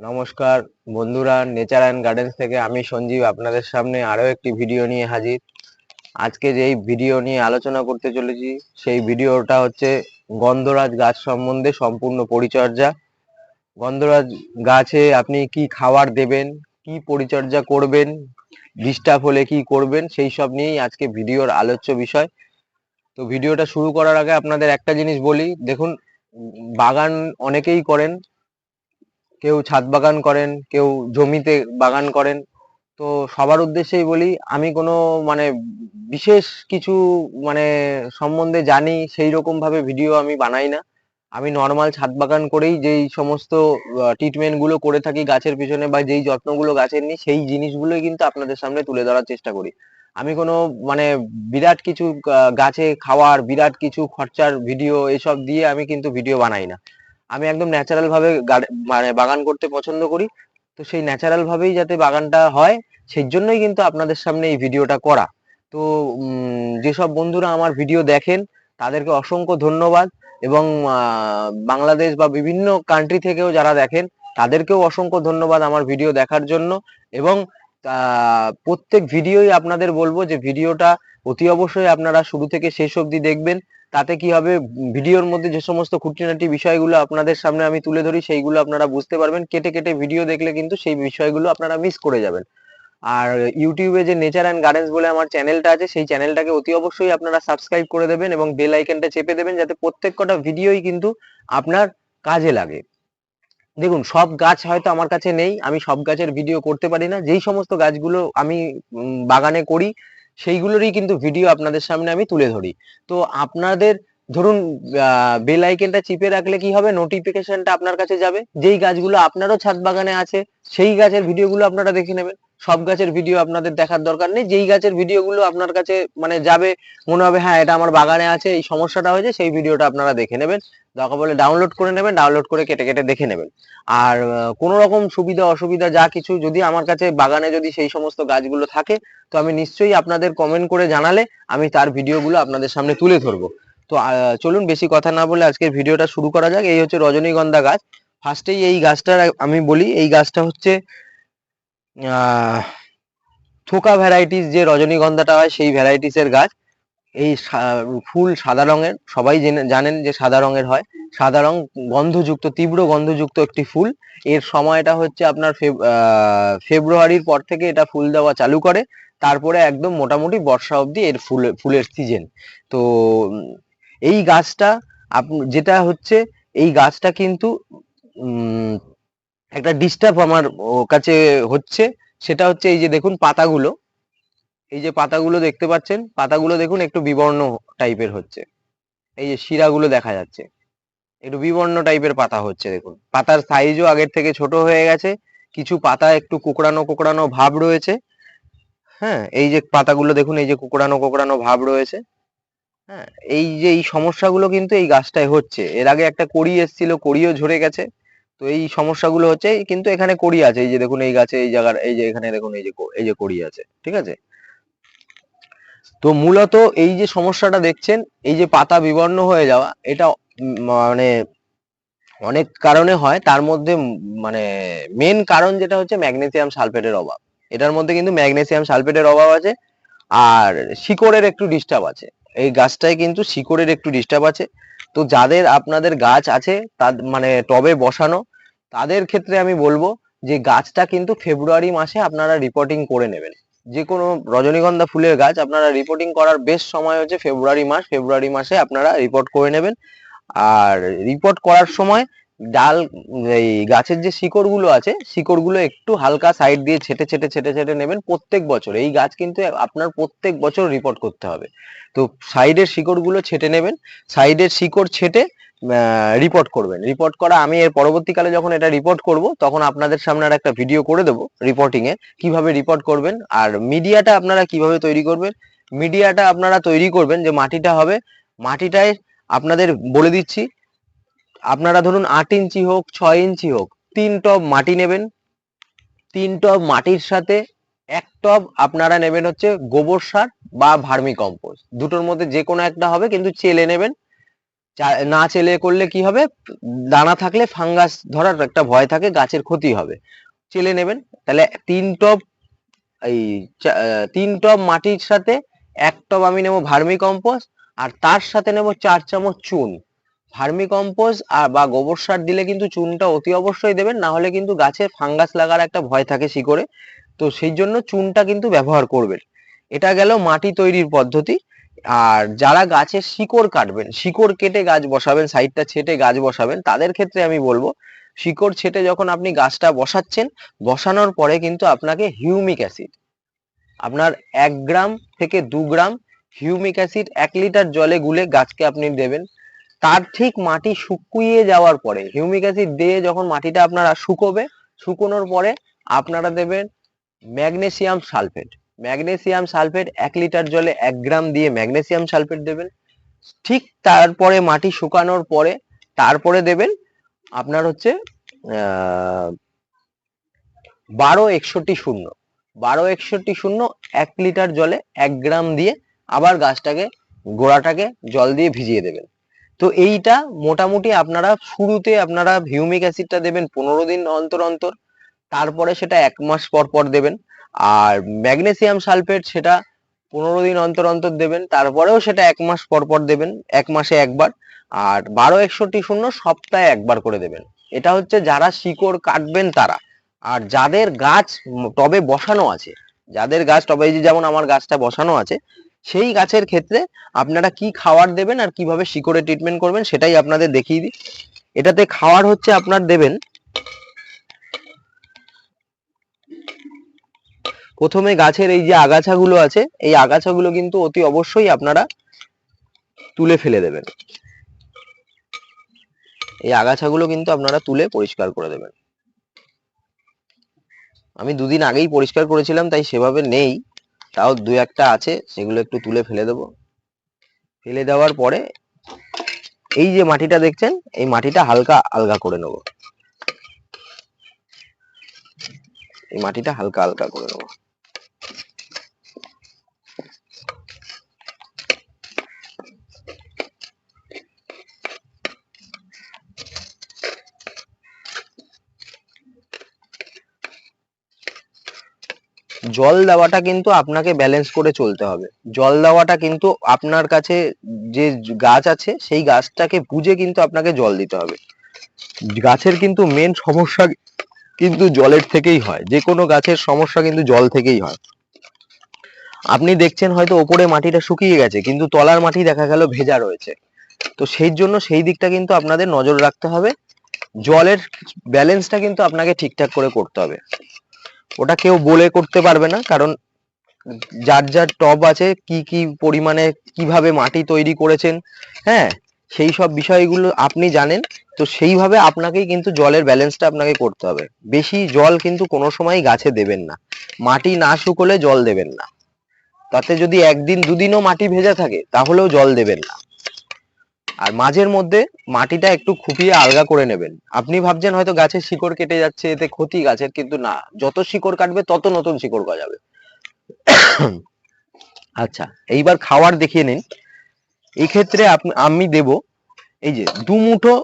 নমস্কার, বন্ধুরা nature and gardens থেকে আমি সঞ্জীব আপনাদের সামনে আরও একটি ভিডিও নিয়ে হাজির। আজকে যেই ভিডিও নিয়ে আলোচনা করতে চলেছি, সেই ভিডিওটা হচ্ছে গন্ধরাজ গাছ সম্বন্ধে সম্পূর্ণ পরিচর্যা। গন্ধরাজ গাছে আপনি কি খাবার দেবেন, কি পরিচর্যা করবেন ডিস্টার্ব হলে কি করবেন, সেই সব নিয়েই আজকে ভিডিওর আলোচ্য বিষয়। তো ভিডিওটা শুরু করার আগে আপনাদের একটা জিনিস বলি, দেখুন, বাগান অনেকেই করেন কেউ ছাদ বাগান করেন, কেউ জমিতে বাগান করেন। তো সবার উদ্দেশ্যেই বলি, আমি কোনো মানে বিশেষ কিছু মানে সম্বন্ধে জানি সেই রকম ভাবে ভিডিও আমি বানাই না। আমি নর্মাল ছাদ বাগান করেই যেই সমস্ত ট্রিটমেন্টগুলো করে থাকি গাছের পিছনে বা যেই যত্নগুলো গাছের নিই, সেই জিনিসগুলোই কিন্তু আপনাদের সামনে তুলে ধরার চেষ্টা করি। আমি কোনো মানে বিরাট কিছু গাছে খাওয়ার, বিরাট কিছু খরচার ভিডিও এসব দিয়ে আমি কিন্তু ভিডিও বানাই না। আমি একদম ন্যাচারাল ভাবে মানে বাগান করতে পছন্দ করি। তো সেই ন্যাচারাল ভাবেই যাতে বাগানটা হয়, সেই জন্যই কিন্তু আপনাদের সামনে এই ভিডিওটা করা। তো যেসব বন্ধুরা আমার ভিডিও দেখেন, তাদেরকে অসংখ্য ধন্যবাদ এবং বাংলাদেশ বা বিভিন্ন কান্ট্রি থেকেও যারা দেখেন, তাদেরকেও অসংখ্য ধন্যবাদ আমার ভিডিও দেখার জন্য এবং প্রত্যেক ভিডিওই আপনাদের বলব যে ভিডিওটা অতি অবশ্যই আপনারা শুরু থেকে শেষ অবধি দেখবেন। তাতে কি হবে? ভিডিওর মধ্যে যে সমস্ত খুঁটিনাটি বিষয়গুলো আপনাদের সামনে আমি তুলে ধরি, সেইগুলো আপনারা বুঝতে পারবেন। কেটে কেটে ভিডিও দেখলে কিন্তু সেই বিষয়গুলো আপনারা মিস করে যাবেন। আর ইউটিউবে যে নেচার অ্যান্ড গার্ডেন্স বলে আমার চ্যানেলটা আছে, সেই চ্যানেলটাকে অতি অবশ্যই আপনারা সাবস্ক্রাইব করে দেবেন এবং বেল আইকনটা চেপে দেবেন, যাতে প্রত্যেক কটা ভিডিওই কিন্তু আপনার কাজে লাগে। দেখুন, সব গাছ হয়তো আমার কাছে নেই, আমি সব গাছের ভিডিও করতে পারি না। যেই সমস্ত গাছগুলো আমি বাগানে করি, সেইগুলোরই কিন্তু ভিডিও আপনাদের সামনে আমি তুলে ধরি। তো আপনাদের, ধরুন বেল আইকনটা চিপে রাখলে কি হবে? নোটিফিকেশনটা আপনার কাছে যাবে। যেই গাছগুলো আপনারও ছাদ বাগানে আছে, সেই গাছের ভিডিওগুলো আপনারা দেখে নেবেন। সব গাছের ভিডিও আপনাদের দেখার দরকার নেই। যেই গাছের ভিডিওগুলো আপনার কাছে মানে যাবে, মনে হবে হ্যাঁ এটা আমার বাগানে আছে, এই সমস্যাটা হয়েছে, সেই ভিডিওটা আপনারা দেখে নেবেন। দরকার বলে ডাউনলোড করে নেবেন ডাউনলোড করে কেটে কেটে দেখে নেবেন। আর কোনো রকম সুবিধা অসুবিধা যা কিছু যদি আমার কাছে বাগানে যদি সেই সমস্ত গাছগুলো থাকে, তো আমি নিশ্চয়ই আপনাদের কমেন্ট করে জানালে আমি তার ভিডিওগুলো আপনাদের সামনে তুলে ধরবো। তো চলুন বেশি কথা না বলে আজকের ভিডিওটা শুরু করা যাক। এই হচ্ছে রজনীগন্ধা গাছ। ফার্স্টেই এই গাছটার আমি বলি, এই গাছটা হচ্ছে থোকা ভ্যারাইটিস যে রজনীগন্ধাটা হয়, সেই ভ্যারাইটিসের গাছ। এই ফুল সাদা রঙের, সবাই জেনে- জানেন যে সাদা রঙের হয়। সাদা রং গন্ধযুক্ত, তীব্র গন্ধযুক্ত একটি ফুল। এর সময়টা হচ্ছে আপনার ফেব্রুয়ারির পর থেকে এটা ফুল দেওয়া চালু করে। তারপরে একদম মোটামুটি বর্ষা অবধি এর ফুল, ফুলের সিজন। তো এই গাছটা যেটা হচ্ছে, এই গাছটা কিন্তু একটা ডিস্টার্ব আমার কাছে হচ্ছে। সেটা হচ্ছে এই যে দেখুন পাতাগুলো। এই যে পাতাগুলো দেখতে পাচ্ছেন, পাতাগুলো দেখুন একটু বিবর্ণ টাইপের হচ্ছে। এই যে শিরাগুলো দেখা যাচ্ছে, একটু বিবর্ণ টাইপের পাতা হচ্ছে দেখুন। পাতার সাইজও আগের থেকে ছোট হয়ে গেছে, কিছু পাতা একটু কোকড়ানো কোকড়ানো ভাব রয়েছে। হ্যাঁ এই যে পাতাগুলো দেখুন, এই যে কোকড়ানো কোকড়ানো ভাব রয়েছে। হ্যাঁ এই যে এই সমস্যাগুলো কিন্তু এই গাছটায় হচ্ছে। এর আগে একটা কড়ি এসেছিল, কড়িও ঝরে গেছে। তো এই সমস্যাগুলো হচ্ছে, কিন্তু এখানে কড়ি আছে। এই যে দেখুন, এই গাছে, এই জায়গার, এই যে এখানে দেখুন, এই যে এই যে কড়ি আছে, ঠিক আছে? তো মূলত এই যে সমস্যাটা দেখছেন, এই যে পাতা বিবর্ণ হয়ে যাওয়া, এটা মানে অনেক কারণে হয়। তার মধ্যে মানে মেন কারণ যেটা হচ্ছে ম্যাগনেসিয়াম সালফেটের অভাব। এটার মধ্যে কিন্তু ম্যাগনেসিয়াম সালফেটের অভাব আছে, আর শিকড়ের একটু ডিস্টার্ব আছে। এই গাছটায় কিন্তু শিকড়ের একটু ডিস্টার্ব আছে। তো যাদের আপনাদের গাছ আছে তার মানে টবে বসানো, তাদের ক্ষেত্রে আমি বলব যে গাছটা কিন্তু ফেব্রুয়ারি মাসে আপনারা রিপোর্টিং করে নেবেন। যে কোনো রজনীগন্ধা ফুলের গাছ আপনারা রিপোর্টিং করার বেস্ট সময় হচ্ছে ফেব্রুয়ারি মাস ফেব্রুয়ারি মাসে আপনারা রিপোর্ট করে নেবেন। আর রিপোর্ট করার সময় ডাল, এই গাছের যে শিকড়গুলো আছে শিকড়গুলো একটু হালকা সাইড দিয়ে ছেটে ছেটে ছেটে ছেটে নেবেন প্রত্যেক বছর। এই গাছ কিন্তু আপনার প্রত্যেক বছর রিপোর্ট করতে হবে। তো সাইডের শিকড়গুলো ছেটে নেবেন। সাইডের শিকড় ছেটে রিপোর্ট করবেন। রিপোর্ট করা, আমি এর পরবর্তীকালে যখন এটা রিপোর্ট করব, তখন আপনাদের সামনে আর একটা ভিডিও করে দেবো রিপোর্টিং এ, কীভাবে রিপোর্ট করবেন আর মিডিয়াটা আপনারা কীভাবে তৈরি করবেন। মিডিয়াটা আপনারা তৈরি করবেন যে মাটিটা হবে, মাটিটায় আপনাদের বলে দিচ্ছি, আপনারা ধরুন আট ইঞ্চি হোক, ছয় ইঞ্চি হোক, তিন টব মাটি নেবেন। তিন টব মাটির সাথে এক টব আপনারা নেবেন হচ্ছে গোবর সার বা ভার্মি কম্পোস্ট দুটোর মধ্যে যে কোনো একটা হবে, কিন্তু চেলে নেবেন। না চেলে করলে কি হবে? দানা থাকলে ফাঙ্গাস ধরার একটা ভয় থাকে, গাছের ক্ষতি হবে। চেলে নেবেন। তাহলে তিন টব, এই তিন টব মাটির সাথে এক টব আমি নেব ভার্মি কম্পোস্ট আর তার সাথে নেব চার চামচ চুন। ভার্মি কম্পোস্ট আর বা গোবর সার দিলে কিন্তু চুনটা অতি অবশ্যই দেবেন, না হলে কিন্তু গাছের ফাঙ্গাস লাগার একটা ভয় থাকে শিকড়ে। তো সেই জন্য চুনটা কিন্তু ব্যবহার করবেন। এটা গেল মাটি তৈরির পদ্ধতি। আর যারা গাছের শিকড় কাটবেন, শিকড় কেটে গাছ বসাবেন, সাইডটা ছেটে গাছ বসাবেন, তাদের ক্ষেত্রে আমি বলব, শিকড় ছেটে যখন আপনি গাছটা বসাচ্ছেন, বসানোর পরে কিন্তু আপনাকে হিউমিক অ্যাসিড, আপনার এক গ্রাম থেকে দু গ্রাম হিউমিক অ্যাসিড এক লিটার জলে গুলে গাছকে আপনি দেবেন। তার ঠিক মাটি শুকিয়ে যাওয়ার পরে, হিউমিক অ্যাসিড দিয়ে যখন মাটিটা আপনারা শুকোবে, শুকোনোর পরে আপনারা দেবেন ম্যাগনেসিয়াম সালফেট। ম্যাগনেসিয়াম সালফেট এক লিটার জলে এক গ্রাম দিয়ে ম্যাগনেসিয়াম সালফেট দেবেন। ঠিক তারপরে মাটি শুকানোর পরে তারপরে দেবেন আপনার হচ্ছে বারো একষট্টি শূন্য। বারো একষট্টি শূন্য এক লিটার জলে এক গ্রাম দিয়ে আবার গাছটাকে, গোড়াটাকে জল দিয়ে ভিজিয়ে দেবেন। তো এইটা মোটামুটি আপনারা শুরুতে আপনারা হিউমিক অ্যাসিডটা দেবেন পনেরো দিন অন্তর অন্তর, তারপরে সেটা এক মাস পর পর দেবেন। আর ম্যাগনেসিয়াম সালফেট সেটা পনেরো দিন অন্তর অন্তর দেবেন, তারপরেও সেটা এক মাস পর পর দেবেন, এক মাসে একবার। আর বারো একষট্টি শূন্য সপ্তাহে একবার করে দেবেন। এটা হচ্ছে যারা শিকড় কাটবেন তারা। আর যাদের গাছ টবে বসানো আছে, যাদের গাছ টবে যে যেমন আমার গাছটা বসানো আছে, সেই গাছের ক্ষেত্রে আপনারা কি খাবার দেবেন আর কীভাবে শিকড়ে ট্রিটমেন্ট করবেন সেটাই আপনাদের দেখিয়ে দিই। এটাতে খাওয়ার হচ্ছে আপনার দেবেন প্রথমে গাছের এই যে আগাছাগুলো আছে, এই আগাছাগুলো কিন্তু অতি অবশ্যই আপনারা তুলে ফেলে দেবেন। এই আগাছাগুলো কিন্তু আপনারা তুলে পরিষ্কার করে দেবেন। আমি দুদিন আগেই পরিষ্কার করেছিলাম, তাই সেভাবে নেই। তাও দু একটা আছে, সেগুলো একটু তুলে ফেলে দেবো। ফেলে দেওয়ার পরে এই যে মাটিটা দেখছেন, এই মাটিটা হালকা আলগা করে নেব। এই মাটিটা হালকা হালকা করে নেব। জল দেওয়াটা কিন্তু আপনাকে ব্যালেন্স করে চলতে হবে। জল দেওয়াটা কিন্তু আপনার কাছে যে গাছ আছে, সেই গাছটাকে বুঝে কিন্তু আপনাকে জল দিতে হবে। গাছের কিন্তু মেন সমস্যা কিন্তু জলের থেকেই হয়। যে কোনো গাছের সমস্যা কিন্তু জল থেকেই হয়। আপনি দেখছেন হয়তো ওপরে মাটিটা শুকিয়ে গেছে, কিন্তু তলার মাটি দেখা গেল ভেজা রয়েছে। তো সেই জন্য সেই দিকটা কিন্তু আপনাদের নজর রাখতে হবে। জলের ব্যালেন্সটা কিন্তু আপনাকে ঠিকঠাক করে করতে হবে। ওটা কেউ বলে করতে পারবে না, কারণ যার যার টব আছে, কি কি পরিমাণে কীভাবে মাটি তৈরি করেছেন হ্যাঁ সেই সব বিষয়গুলো আপনি জানেন, তো সেইভাবে আপনাকেই কিন্তু জলের ব্যালেন্সটা আপনাকে করতে হবে। বেশি জল কিন্তু কোনো সময় গাছে দেবেন না। মাটি না শুকোলে জল দেবেন না। তাতে যদি একদিন দুদিনও মাটি ভেজা থাকে, তাহলেও জল দেবেন না। আর মাঝের মধ্যে মাটিটা একটু খুপিয়ে আলগা করে নেবেন। আপনি ভাবছেন হয়তো গাছের শিকড় কেটে যাচ্ছে, এতে ক্ষতি গাছের, কিন্তু না। যত শিকড় কাটবে, তত নতুন শিকড় গজাবে। আচ্ছা এইবার খাওয়ার দেখিয়ে নিন। এই ক্ষেত্রে আমি দেব, এই যে দু মুঠো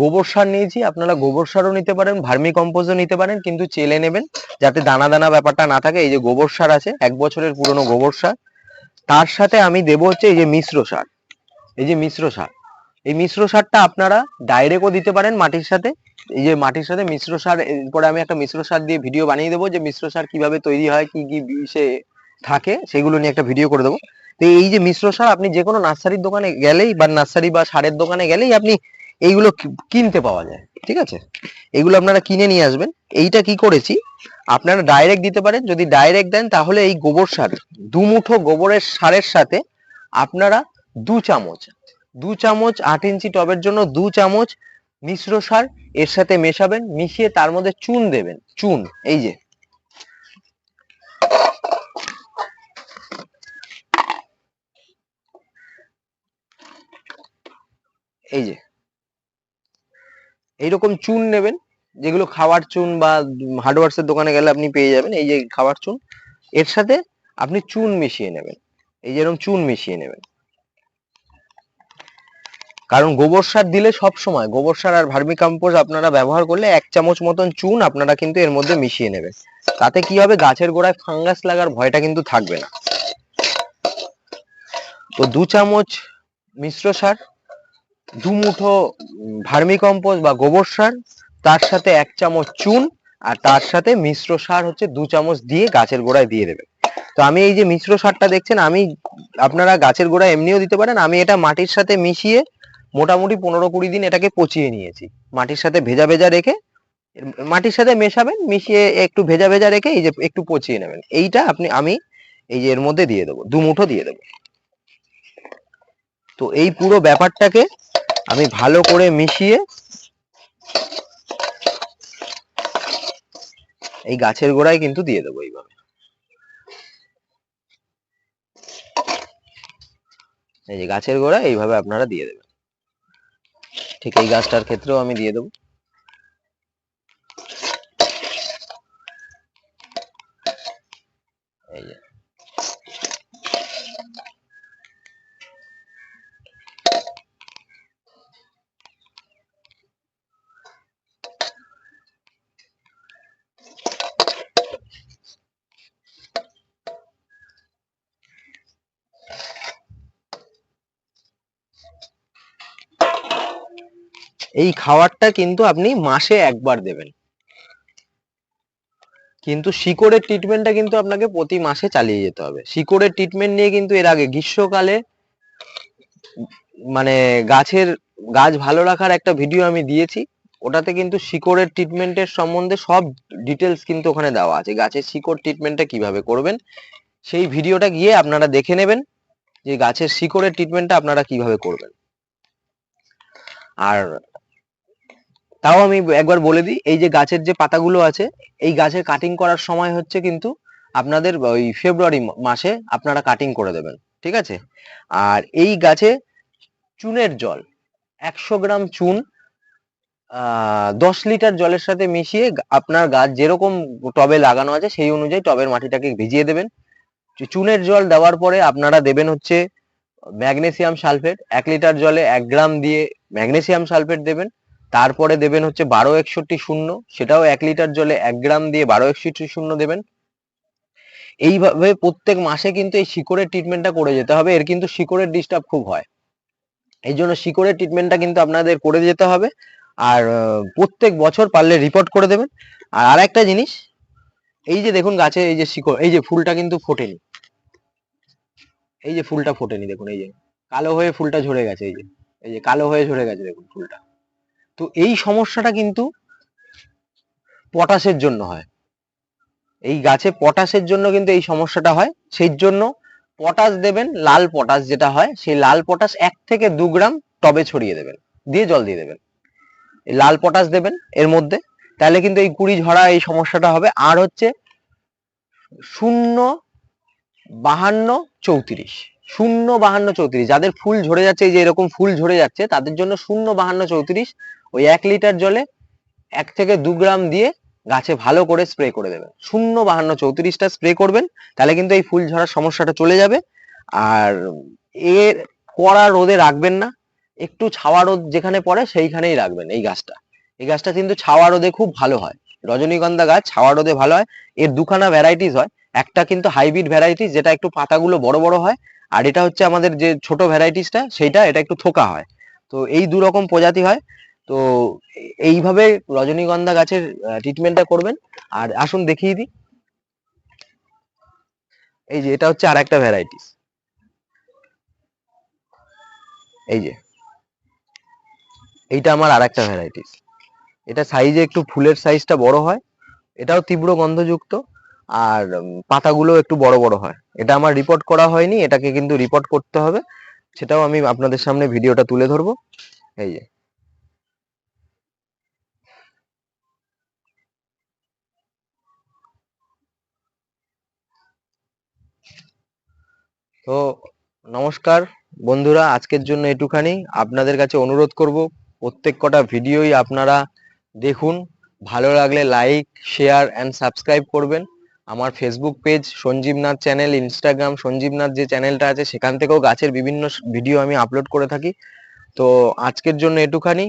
গোবর সার নিয়েছি। আপনারা গোবর সারও নিতে পারেন ভার্মি কম্পোজও নিতে পারেন, কিন্তু চেলে নেবেন, যাতে দানা দানা ব্যাপারটা না থাকে। এই যে গোবর সার আছে, এক বছরের পুরনো গোবর সার। তার সাথে আমি দেব হচ্ছে এই যে মিশ্র সার। এই যে মিশ্র সার। এই মিশ্র সারটা আপনারা ডাইরেক্টও দিতে পারেন মাটির সাথে। এই যে মাটির সাথে মিশ্র সার, এরপরে আমি একটা মিশ্র সার দিয়ে ভিডিও বানিয়ে দেবো যে মিশ্র সার কীভাবে তৈরি হয়, কি কি বিষে থাকে, সেগুলো নিয়ে একটা ভিডিও করে দেবো। তো এই যে মিশ্র সার আপনি যে কোনো নার্সারির দোকানে গেলেই বা নার্সারি বা সারের দোকানে গেলেই আপনি এইগুলো কিনতে পাওয়া যায়, ঠিক আছে? এগুলো আপনারা কিনে নিয়ে আসবেন। এইটা কি করেছি, আপনারা ডাইরেক্ট দিতে পারেন, যদি ডাইরেক্ট দেন তাহলে এই গোবর সার দু মুঠো গোবরের সারের সাথে আপনারা দু চামচ দু চামচ আট ইঞ্চি টবের জন্য দু চামচ মিশ্র সার, এর সাথে মেশাবেন, মিশিয়ে তার মধ্যে চুন দেবেন। চুন, এই যে। এই যে। এইরকম চুন নেবেন, যেগুলো খাওয়ার চুন বা হার্ডওয়ার্স এর দোকানে গেলে আপনি পেয়ে যাবেন, এই যে খাওয়ার চুন। এর সাথে আপনি চুন মিশিয়ে নেবেন। এই যেরকম চুন মিশিয়ে নেবেন। কারণ গোবর সার দিলে সব সময়, গোবর সার আর ভার্মি কম্পোজ আপনারা ব্যবহার করলে এক চামচ মতন চুন আপনারা কিন্তু এর মধ্যে মিশিয়ে নেবেন। তাতে কি হবে, গাছের গোড়ায় ফাঙ্গাস লাগার ভয়টা কিন্তু থাকবে না। তো দু চামচ মিশ্র সার, দু মুঠো ভার্মি কম্পোজ বা গোবর সার, তার সাথে এক চামচ চুন আর তার সাথে মিশ্র সার হচ্ছে দু চামচ দিয়ে গাছের গোড়ায় দিয়ে দেবেন। তো আমি এই যে মিশ্র সারটা দেখছেন, আমি আপনারা গাছের গোড়ায় এমনিও দিতে পারেন, আমি এটা মাটির সাথে মিশিয়ে মোটামুটি পনেরো কুড়ি দিন এটাকে পচিয়ে নিয়েছি। মাটির সাথে ভেজা ভেজা রেখে, মাটির সাথে মেশাবেন, মিশিয়ে একটু ভেজা ভেজা রেখে এই যে একটু পচিয়ে নেবেন। এইটা আপনি, আমি এই যে এর মধ্যে দিয়ে দেবো, দু মুঠো দিয়ে দেবো। তো এই পুরো ব্যাপারটাকে আমি ভালো করে মিশিয়ে এই গাছের গোড়ায় কিন্তু দিয়ে দেবো এইভাবে। এই যে গাছের গোড়া এইভাবে আপনারা দিয়ে দেবেন। ঠিক এই গাছটার ক্ষেত্রেও আমি দিয়ে দেবো। এই খাবারটা কিন্তু আপনি মাসে একবার দেবেন। কিন্তু শিকড়ের ট্রিটমেন্টটা কিন্তু আপনাকে প্রতি মাসে চালিয়ে যেতে হবে। শিকড়ের ট্রিটমেন্ট নিয়ে কিন্তু এর আগে গ্রীষ্মকালে মানে গাছের গাছ ভালো রাখার একটা ভিডিও আমি দিয়েছি। ওটাতে কিন্তু শিকড়ের ট্রিটমেন্টের সম্বন্ধে সব ডিটেলস কিন্তু ওখানে দেওয়া আছে। গাছের শিকড় ট্রিটমেন্টটা কীভাবে করবেন, সেই ভিডিওটা গিয়ে আপনারা দেখে নেবেন যে গাছের শিকড়ের ট্রিটমেন্টটা আপনারা কীভাবে করবেন। আর তাও আমি একবার বলে দিই, এই যে গাছের যে পাতাগুলো আছে, এই গাছের কাটিং করার সময় হচ্ছে কিন্তু আপনাদের ওই ফেব্রুয়ারি মাসে আপনারা কাটিং করে দেবেন, ঠিক আছে? আর এই গাছে চুনের জল, একশো গ্রাম চুন দশ লিটার জলের সাথে মিশিয়ে আপনার গাছ যেরকম টবে লাগানো আছে, সেই অনুযায়ী টবের মাটিটাকে ভিজিয়ে দেবেন। চুনের জল দেওয়ার পরে আপনারা দেবেন হচ্ছে ম্যাগনেসিয়াম সালফেট, এক লিটার জলে এক গ্রাম দিয়ে ম্যাগনেসিয়াম সালফেট দেবেন। তারপরে দেবেন হচ্ছে বারো একষট্টি শূন্য, সেটাও এক লিটার জলে এক গ্রাম দিয়ে বারো একষট্টি শূন্য দেবেন। এইভাবে প্রত্যেক মাসে কিন্তু এই শিকড়ের ট্রিটমেন্টটা করে যেতে হবে, এর কিন্তু শিকড়ের ডিস্টার্ব খুব হয়। এই জন্য শিকড়ের ট্রিটমেন্টটা কিন্তু আপনাদের করে যেতে হবে, আর প্রত্যেক বছর পারলে রিপোর্ট করে দেবেন। আর আর একটা জিনিস, এই যে দেখুন গাছে এই যে শিকড়, এই যে ফুলটা কিন্তু ফোটেনি। এই যে ফুলটা ফোটেনি, দেখুন এই যে, কালো হয়ে ফুলটা ঝরে গেছে, এই যে এই যে কালো হয়ে ঝরে গেছে, দেখুন ফুলটা। তো এই সমস্যাটা কিন্তু পটাশের জন্য হয়। এই গাছে পটাশের জন্য কিন্তু এই সমস্যাটা হয়। সেই জন্য পটাশ দেবেন, লাল পটাশ যেটা হয়, সেই লাল পটাশ এক থেকে দু গ্রাম টবে ছড়িয়ে দেবেন, দিয়ে জল দিয়ে দেবেন। লাল পটাশ দেবেন এর মধ্যে, তাহলে কিন্তু এই কুড়ি ঝরা এই সমস্যাটা হবে। আর হচ্ছে শূন্য বাহান্ন চৌত্রিশ, শূন্য বাহান্ন চৌত্রিশ, যাদের ফুল ঝরে যাচ্ছে, এই যে এরকম ফুল ঝরে যাচ্ছে, তাদের জন্য শূন্য বাহান্ন চৌত্রিশ ওই এক লিটার জলে এক থেকে দু গ্রাম দিয়ে গাছে ভালো করে স্প্রে করে দেবেন। শূন্য বাহান্ন চৌত্রিশটা স্প্রে করবেন, তাহলে কিন্তু এই ফুল ঝরার সমস্যাটা চলে যাবে। আর এর কড়া রোদে রাখবেন না, একটু ছাওয়া রোদ যেখানে পড়ে সেইখানেই রাখবেন এই গাছটা। এই গাছটা কিন্তু ছাওয়া রোদে খুব ভালো হয়। রজনীগন্ধা গাছ ছাওয়া রোদে ভালো হয়। এর দুখানা ভ্যারাইটিস হয়। একটা কিন্তু হাইব্রিড ভ্যারাইটিস যেটা একটু পাতাগুলো বড় বড় হয়, আর এটা হচ্ছে আমাদের যে ছোট ভ্যারাইটিসটা সেইটা এটা একটু থোকা হয়। তো এই দু রকম প্রজাতি হয়। তো এইভাবে রজনীগন্ধা গাছের ট্রিটমেন্টটা করবেন। আর আসুন দেখিয়ে দিই। এই যে, এটা হচ্ছে আর একটা ভ্যারাইটিস এই যে, এইটা আমার আর একটা ভ্যারাইটিস এটা সাইজে একটু ফুলের সাইজটা বড় হয়। এটাও তীব্র গন্ধযুক্ত। আর পাতাগুলো একটু বড় বড় হয়। এটা আমার রিপোর্ট করা হয়নি। এটাকে কিন্তু রিপোর্ট করতে হবে। সেটাও আমি আপনাদের সামনে ভিডিওটা তুলে ধরবো। এই যে তো নমস্কার বন্ধুরা, আজকের জন্য এটুখানি। আপনাদের কাছে অনুরোধ করব, প্রত্যেক কটা ভিডিওই আপনারা দেখুন। ভালো লাগলে লাইক শেয়ার অ্যান্ড সাবস্ক্রাইব করবেন। আমার Facebook page Sanjib Nath channel Instagram Sanjib Nath যে চ্যানেলটা আছে, সেখান থেকেও গাছের বিভিন্ন ভিডিও আমি আপলোড করে থাকি। তো আজকের জন্য এটুখানি।